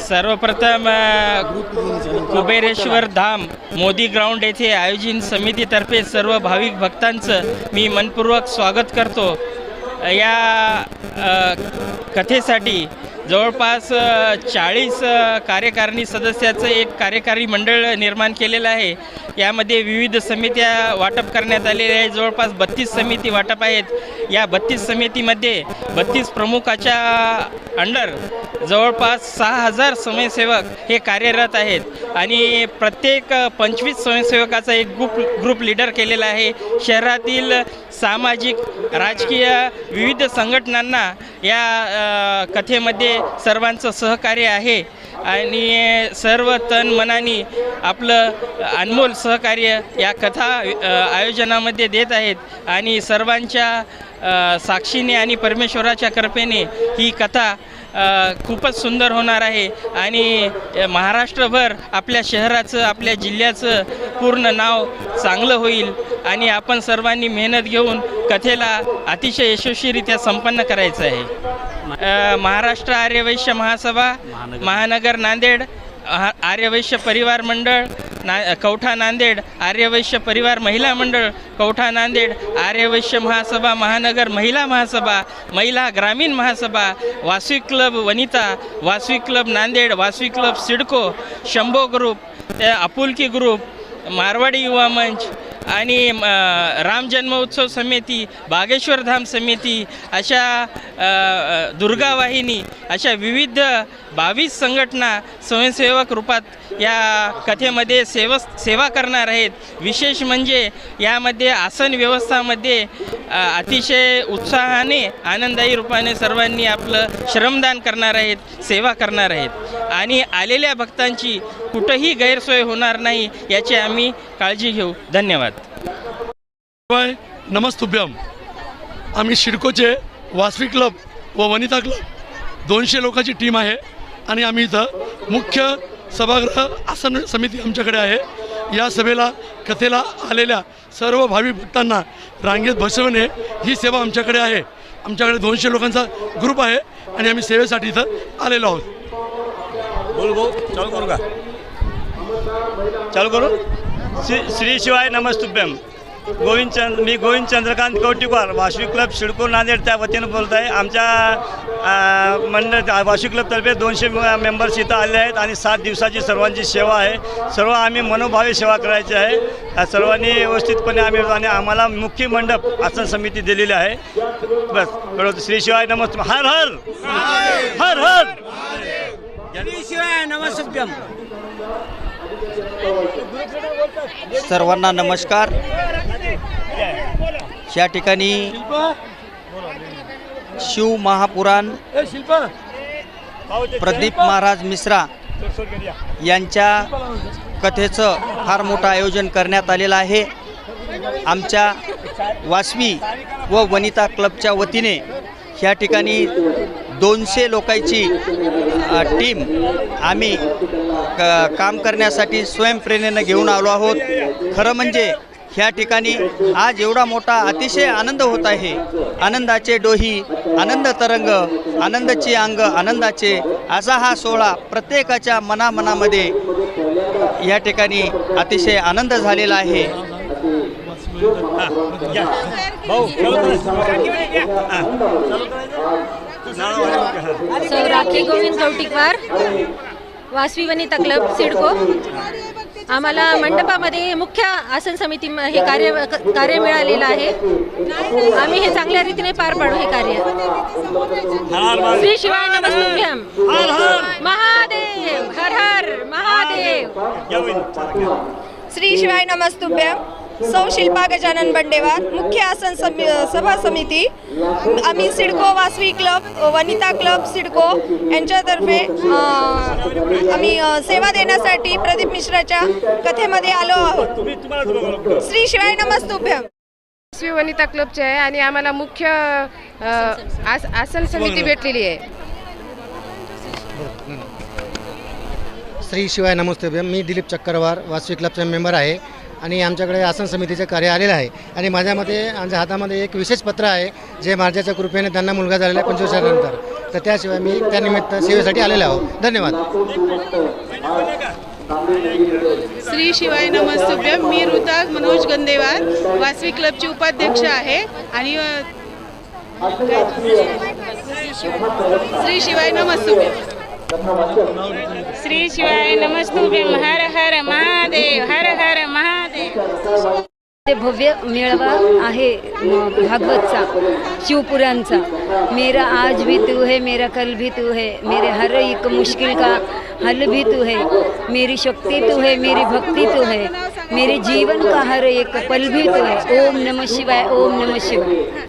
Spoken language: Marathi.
सर्वप्रथम कुबेरेश्वर धाम मोदी ग्राउंड येथे आयोजित समितीतर्फे सर्व भाविक भक्तांचं मी मनपूर्वक स्वागत करतो. या कथेसाठी जवळपास चाळीस कार्यकारिणी सदस्याचं एक कार्यकारी मंडळ निर्माण केलेलं आहे. यामध्ये विविध समित्या वाटप करण्यात आलेल्या आहे जवळपास बत्तीस समिती वाटप आहेत. या बत्तीस समितीमध्ये बत्तीस प्रमुखाच्या अंडर जवळपास सहा हजार स्वयंसेवक हे कार्यरत आहेत. आणि प्रत्येक पंचवीस स्वयंसेवकाचा एक ग्रुप ग्रुप लीडर केलेला आहे. शहरातील सामाजिक राजकीय विविध संघटनांना या कथेमध्ये सर्वांचं सहकार्य आहे. आणि सर्व तन मनाने आपलं अनमोल सहकार्य या कथा आयोजनामध्ये देत आहेत. आणि सर्वांच्या साक्षीने आणि परमेश्वराच्या कृपेने ही कथा खूपच सुंदर होणार आहे. आणि महाराष्ट्रभर आपल्या शहराचं आपल्या जिल्ह्याचं पूर्ण नाव चांगलं होईल. आणि आपण सर्वांनी मेहनत घेऊन कथेला अतिशय यशस्वीरित्या संपन्न करायचं आहे. अ, महाराष्ट्र आर्यवैश्य महासभा महानगर. नांदेड आ- आर्यवैश्य परिवार मंडळ ना कवठा नांदेड आर्यवैश्य परिवार महिला मंडळ कवठा नांदेड आर्यवैश्य महासभा महानगर महिला महासभा महिला ग्रामीण महासभा Vasavi club Vanita Vasavi club Nanded Vasavi club CIDCO Shambho group अ, आपुलकी ग्रुप मारवाडी युवा मंच आणि राम जन्मोत्सव समिती बागेश्वर धाम समिती अशा दुर्गावाहिनी दुर्गा वाहिनी अशा विविध बावीस संघटना स्वयंसेवक रूपात या कथेमध्ये सेव सेवा करणार आहेत. विशेष म्हणजे यामध्ये आसन व्यवस्थामध्ये अतिशय उत्साहाने आनंददायी रूपाने सर्वांनी आपलं श्रमदान करणार आहेत सेवा करणार आहेत. आणि आलेल्या भक्तांची कुठंही गैरसोय होणार नाही याची आम्ही काळजी घेऊ. धन्यवाद. शिवाय नमस्तुभ्यम. आम्ही शिडकोचे वासवी क्लब व वनिता क्लब दोनशे लोकांची टीम आहे आणि आम्ही इथं मुख्य सभागृह आसन समिती आमच्याकडे आहे. या सभेला कथेला आलेल्या सर्व भाविक भक्तांना रांगेत बसवणे ही सेवा आमच्याकडे आहे. आमच्याकडे दोनशे लोकांचा ग्रुप आहे आणि आम्ही सेवेसाठी इथं आलेलो आहोत. बोल भाऊ चालू करू का? चालू करू? श्री श्री शिवाय नमस्तुभ्यम गोविंद चंद मी गोविंद चंद्रकांत कवटीकर वाशवी क्लब शिडको नांदेड त्या वतीनं बोलत आहे आमच्या अ, मंडळ वासवी क्लबतर्फे दोनशे मेंबर्स इथं आले आहेत आणि सात दिवसाची सर्वांची सेवा आहे. सर्व आम्ही मनोभावी सेवा करायची आहे. सर्वांनी व्यवस्थितपणे आम्ही आणि आम्हाला मुख्य मंडप आसन समिती दिलेली आहे. बस कळवतो श्री शिवाय नमस्त हर हर! हर हर! सर्वांना नमस्कार. या ठिकाणी शिव महापुराण प्रदीप महाराज मिश्रा यांच्या कथेचं फार मोठं आयोजन करण्यात आलेलं आहे. आमच्या वासवी व वनिता क्लबच्या वतीने ह्या ठिकाणी दोनशे लोकांची टीम आम्ही क काम करण्यासाठी स्वयंप्रेरणेनं घेऊन आलो आहोत. खरं म्हणजे ह्या ठिकाणी आज एवढा मोठा अतिशय आनंद होत आहे. आनंदाचे डोही आनंद तरंग आनंदाची अंग आनंदाचे असा हा सोहळा प्रत्येकाच्या मनामनामध्ये या ठिकाणी अतिशय आनंद झालेला आहे. भाऊ सर राखी गोविंद कवटिकवार वासवी वनिता क्लब सिडको आम्हाला मंडपामध्ये मुख्य आसन समिती हे कार्य कार्य मिळालेलं आहे. आम्ही हे चांगल्या रीतीने पार पाडू हे कार्य. श्री शिवाय नमस्तुभ्यम. महादेव हर हर महादेव. श्री शिवाय नमस्तुभ्यम. सौ शिल्पा गजानन बंडेवार मुख्य आसन समी सभा समिती आम्ही सिडको वासवी क्लब वनिता क्लब सिडको यांच्यातर्फे आम्ही सेवा देण्यासाठी प्रदीप मिश्राच्या कथेमध्ये आलो आहोत. श्री शिवाय नमस्तुभ्यम. श्री वनिता क्लबचे आहे आणि आम्हाला मुख्य आस आसन समिती भेटलेली आहे. श्री शिवाय नमस्ते मी दिलीप चक्करवार वासवी क्लबचा मेंबर आहे. आणि आमच्याकडे आसन समितीचे कार्य आलेलं आहे. आणि माझ्यामध्ये माझ्या हातामध्ये एक विशेष पत्र आहे जे माझ्याच्या कृपेने त्यांना मुलगा झालेला आहे पंचवीस वर्षानंतर. तर त्याशिवाय मी त्यानिमित्त सेवेसाठी आलेलो आहो. धन्यवाद. श्री शिवाय नमस्तुभ्यम मी ऋता मनोज गंदेवार वासवी क्लबची उपाध्यक्ष आहे आणि श्री शिवाय नमस्तुभ्यम श्री शिवाय नमस्तुभ्यम हर हर महादेव हर हर महादेव ते भव्य मेळावा आहे भागवतचा शिवपुराणचा. मेरा आज भी तू है मेरा कल भी तू है मेरे हर एक मुश्किल का हल भी तू है मेरी शक्ति तू है मेरी भक्ति तू है मेरे जीवन का हर एक पल भी तू है। ओम नमः शिवाय ओम नमः शिवाय।